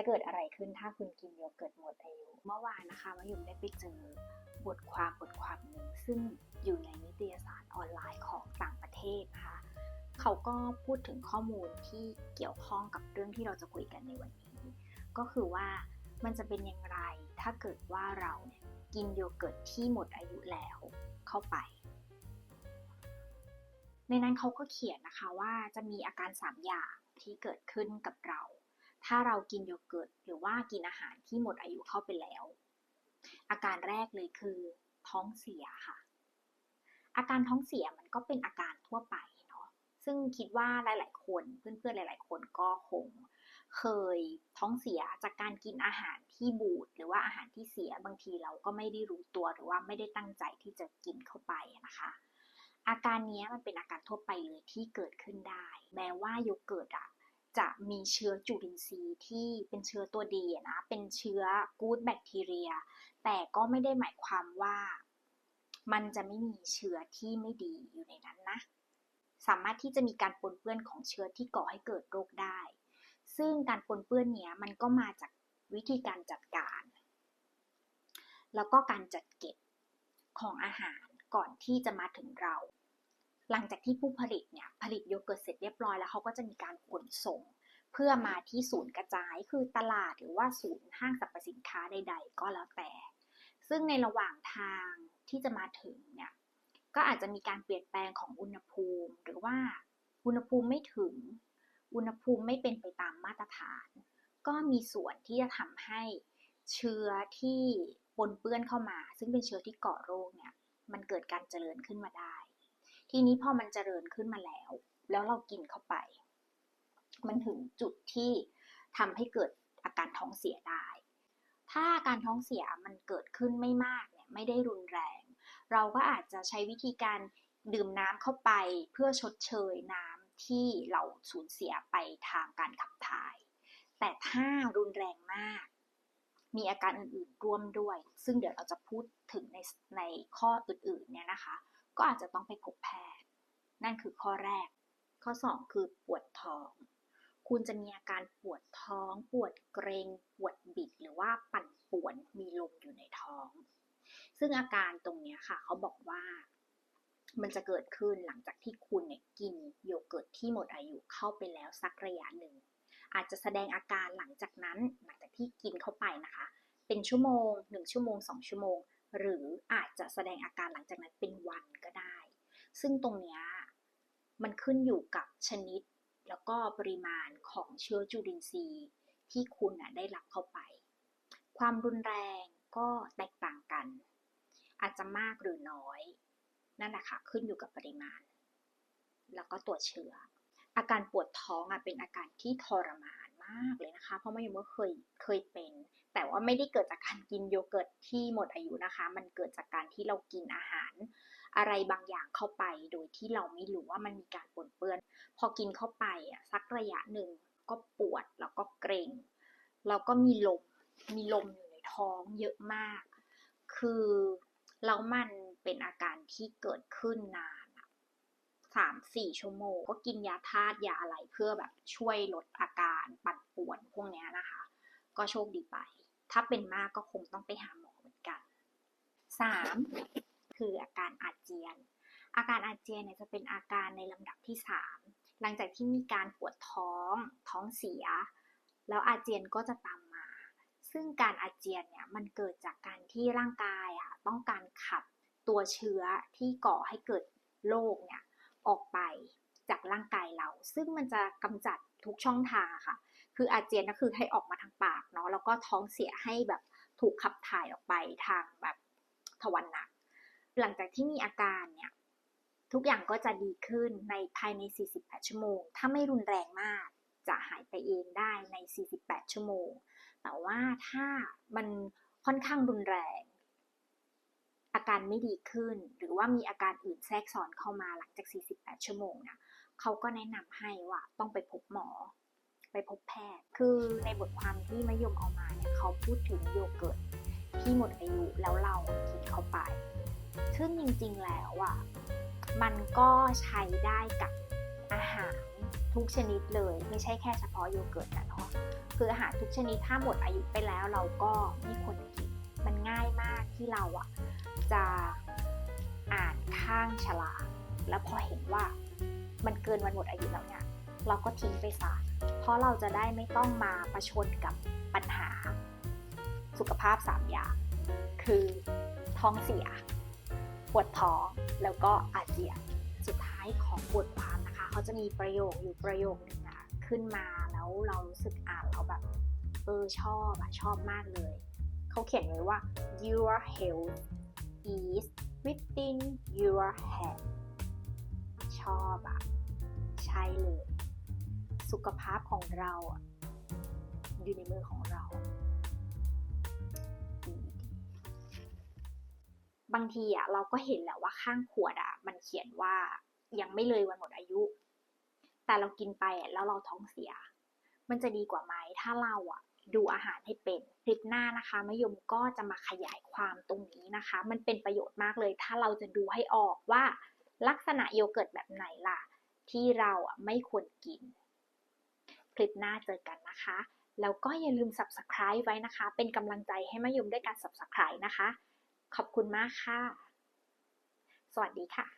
จะเกิดอะไรขึ้นถ้าคุณกินโยเกิร์ตหมดอายุ เมื่อวานนะคะมายุมได้ไปเจอบทความบทความหนึ่งซึ่งอยู่ในนิตยสารออนไลน์ของต่างประเทศนะคะ เขาก็พูดถึงข้อมูลที่เกี่ยวข้องกับเรื่องที่เราจะคุยกันในวันนี้ ก็คือว่ามันจะเป็นอย่างไรถ้าเกิดว่าเราเนี่ยกินโยเกิร์ตที่หมดอายุแล้วเข้าไป ในนั้นเขาก็เขียนนะคะว่าจะมีอาการ 3 อย่างที่เกิดขึ้นกับเรา ถ้าเรากินโยเกิร์ตหรือว่ากินอาหารที่หมดอายุเข้าไปแล้ว อาการแรกเลยคือท้องเสียค่ะ อาการท้องเสียมันก็เป็นอาการทั่วไปเนาะซึ่งคิดว่าหลาย ๆ คนเพื่อนๆหลาย ๆ คนก็คงเคยท้องเสียจากการกินอาหารที่บูดหรือว่าอาหารที่เสียบางทีเราก็ไม่ได้รู้ตัวหรือว่าไม่ได้ตั้งใจที่จะกินเข้าไปนะคะ อาการนี้มันเป็นอาการทั่วไปเลยที่เกิดขึ้นได้ แม้ว่าโยเกิร์ตอะ จะมีเชื้อจุลินทรีย์ที่เป็นเชื้อตัวดีนะ เป็นเชื้อกูดแบคทีเรีย แต่ก็ไม่ได้หมายความว่า มันจะไม่มีเชื้อที่ไม่ดีอยู่ในนั้นนะ สามารถที่จะมีการปนเปื้อนของเชื้อที่ก่อให้เกิดโรคได้ ซึ่งการปนเปื้อนเนี้ยมันก็มาจากวิธีการจัดการ แล้วก็การจัดเก็บของอาหารก่อนที่จะมาถึงเรา หลังจากที่ผู้ผลิตเนี่ยผลิตโยเกิร์ตเสร็จเรียบร้อยแล้วเขาก็จะมีการขนส่ง เพื่อมาที่ศูนย์กระจายคือตลาดหรือว่าศูนย์ห้างสรรพสินค้าใด ๆ ก็แล้วแต่ ซึ่งในระหว่างทางที่จะมาถึงเนี่ยก็อาจจะมีการเปลี่ยนแปลงของอุณหภูมิ หรือว่าอุณหภูมิไม่ถึง อุณหภูมิไม่เป็นไปตามมาตรฐาน ก็มีส่วนที่จะทำให้เชื้อที่ปนเปื้อนเข้ามา ซึ่งเป็นเชื้อที่ก่อโรคเนี่ยมันเกิดการเจริญขึ้นมาได้ ทีนี้พอมันเจริญขึ้นมาแล้ว แล้วเรากินเข้าไป มันถึงจุดที่ทำให้เกิดอาการท้องเสียได้ ถ้าอาการท้องเสียมันเกิดขึ้นไม่มากเนี่ยไม่ได้รุนแรง เราก็อาจจะใช้วิธีการดื่มน้ำเข้าไปเพื่อชดเชยน้ำที่เราสูญเสียไปทางการขับถ่าย แต่ถ้ารุนแรงมาก มีอาการอื่นๆร่วมด้วย ซึ่งเดี๋ยวเราจะพูดถึงในในข้ออื่นๆเนี่ยนะคะ ก็อาจจะต้องไปพบแพทย์ นั่นคือข้อแรก ข้อ 2 คือปวดท้อง คุณจะมีอาการปวดท้อง ปวดเกรง ปวดบิด หรือว่าปั่นป่วน มีลมอยู่ในท้อง ซึ่งอาการตรงนี้ค่ะ เขาบอกว่า มันจะเกิดขึ้นหลังจากที่คุณเนี่ยกินโยเกิร์ตที่หมดอายุเข้าไปแล้วสักระยะหนึ่ง อาจจะแสดงอาการหลังจากนั้น หลังจากที่กินเข้าไปนะคะ เป็นชั่วโมง 1 ชั่วโมง 2 ชั่วโมง หรืออาจจะแสดงอาการหลังจากนั้นเป็นวันก็ได้ ซึ่งตรงนี้มันขึ้นอยู่กับชนิดแล้วก็ปริมาณของเชื้อจุลินทรีย์ที่คุณได้รับเข้าไป ความรุนแรงก็แตกต่างกัน อาจจะมากหรือน้อย นั่นแหละค่ะขึ้นอยู่กับปริมาณ แล้วก็ตัวเชื้อ อาการปวดท้องอเป็นอาการที่ทรมาน มากเลยนะคะ เพราะไม่ยังว่าเคยเคยเป็น แต่ว่าไม่ได้เกิดจากการกินโยเกิร์ตที่หมดอายุนะคะ มันเกิดจากการที่เรากินอาหาร อะไรบางอย่างเข้าไป โดยที่เราไม่รู้ว่ามันมีการปนเปื้อน พอกินเข้าไปอะสักระยะหนึ่งก็ปวดแล้วก็เกรงแล้วก็มีลมมีลมอยู่ในท้องเยอะมาก คือแล้วมันเป็นอาการที่เกิดขึ้นนาน สามสี่ชั่วโมง ก็กินยาธาตุยาอะไรเพื่อแบบช่วยลดอาการปั่นป่วนพวกนี้นะคะ ก็โชคดีไป ถ้าเป็นมากก็คงต้องไปหาหมอเหมือนกันสามคืออาการอาเจียน อาการอาเจียนเนี่ยจะเป็นอาการในลำดับที่สามหลังจากที่มีการปวดท้องท้องเสีย แล้วอาเจียนก็จะตามมา ซึ่งการอาเจียนเนี่ยมันเกิดจากการที่ร่างกายอะต้องการขับตัวเชื้อที่ก่อให้เกิดโรคเนี่ย ออกไปจากร่างกายเรา ซึ่งมันจะกำจัดทุกช่องทางค่ะ คืออาเจียนก็คือให้ออกมาทางปากเนาะแล้วก็ท้องเสียให้แบบถูกขับถ่ายออกไปทางแบบทวารหนัก หลังจากที่มีอาการเนี่ยทุกอย่างก็จะดีขึ้นในภายใน 48 ชั่วโมง ถ้าไม่รุนแรงมากจะหายไปเองได้ใน 48 ชั่วโมง แต่ว่าถ้ามันค่อนข้างรุนแรง การไม่ดีขึ้น หรือว่ามีอาการอื่นแทรกซ้อนเข้ามาหลังจาก 48 ชั่วโมงเนี่ยเขาก็แนะนำให้ว่าต้องไปพบหมอ ไปพบแพทย์ คือในบทความที่มะยมเอามาเนี่ยเขาพูดถึงโยเกิร์ตที่หมดอายุแล้วเรากินเข้าไป ซึ่งจริงๆแล้วอะมันก็ใช้ได้กับอาหารทุกชนิดเลย ไม่ใช่แค่เฉพาะโยเกิร์ตนะเนาะคืออาหารทุกชนิดถ้าหมดอายุไปแล้วเราก็ไม่ควรกิน มันง่ายมากที่เราอะจะอ่านข้างฉลากแล้วพอเห็นว่ามันเกินวันหมดอายุแล้วเนี่ยเราก็ทิ้งไปซะเพราะเราจะได้ไม่ต้องมาประชนกับปัญหา สุขภาพ3อย่างคือท้องเสีย ปวดท้องแล้วก็อาเจียนสุดท้ายของบทความนะคะ เขาจะมีประโยคอยู่ประโยคนึงอะขึ้นมาแล้วเรารู้สึกอ่านแล้วแบบเออชอบอะชอบมากเลย เขาเขียนไว้ว่า your health is within your hand ชอบอะใช่เลย สุขภาพของเราอยู่ในมือของเรา บางทีอะเราก็เห็นแหละว่าข้างขวดอะมันเขียนว่ายังไม่เลยวันหมดอายุ แต่เรากินไปแล้วเราท้องเสีย มันจะดีกว่าไหมถ้าเราอะ ดูอาหารให้เป็นคลิปหน้านะคะมะยมก็จะมาขยายความตรงนี้นะคะ มันเป็นประโยชน์มากเลย ถ้าเราจะดูให้ออกว่า ลักษณะโยเกิร์ตแบบไหนล่ะ ที่เราไม่ควรกิน คลิปหน้าเจอกันนะคะ แล้วก็อย่าลืม subscribe ไว้นะคะ เป็นกำลังใจให้มะยมด้วยการ subscribe นะคะ ขอบคุณมากค่ะ สวัสดีค่ะ